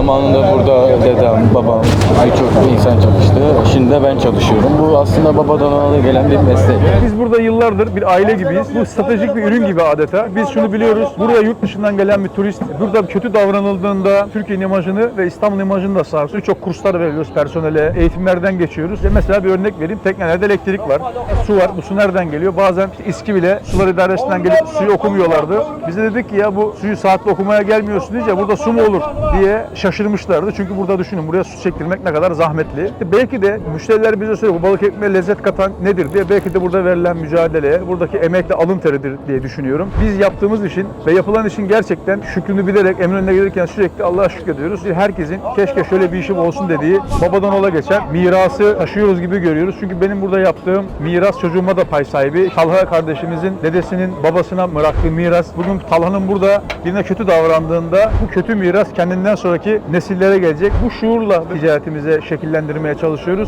Zamanında burada dedem, babam, birçok insan çalıştı. Şimdi de ben çalışıyorum. Bu aslında babadan ona gelen bir meslek. Biz burada yıllardır bir aile gibiyiz. Bu stratejik bir ürün gibi adeta. Biz şunu biliyoruz. Buraya yurt dışından gelen bir turist burada kötü davranıldığında Türkiye'nin imajını ve İstanbul imajını da sarsıyor. Çok kurslar veriyoruz personele, eğitimlerden geçiyoruz. Mesela bir örnek vereyim. Teknelerde elektrik var, su var. Bu su nereden geliyor? Bazen işte İSKİ bile sular idaresinden gelip suyu okumuyorlardı. Bize dedik ki ya bu suyu saatle okumaya gelmiyorsun deyince burada su mu olur diye şaşırmışlardı. Çünkü burada düşünün buraya su çektirmek ne kadar zahmetli. İşte belki de müşteriler bize soruyor bu balık ekmeğe lezzet katan nedir diye. Belki de burada verilen mücadeleye, buradaki emekle alın teridir diye düşünüyorum. Biz yaptığımız işin ve yapılan işin gerçekten şükrünü bilerek Eminönü'ne gelirken sürekli Allah'a şükrediyoruz. Herkesin keşke şöyle bir işim olsun dediği babadan ola geçen mirası taşıyoruz gibi görüyoruz. Çünkü benim burada yaptığım miras çocuğuma da pay sahibi. Talha kardeşimizin dedesinin babasına bıraktığı miras. Bugün Talha'nın burada birine kötü davrandığında bu kötü miras kendinden sonraki nesillere gelecek. Bu şuurla ticaretimize şekillendirmeye çalışıyoruz.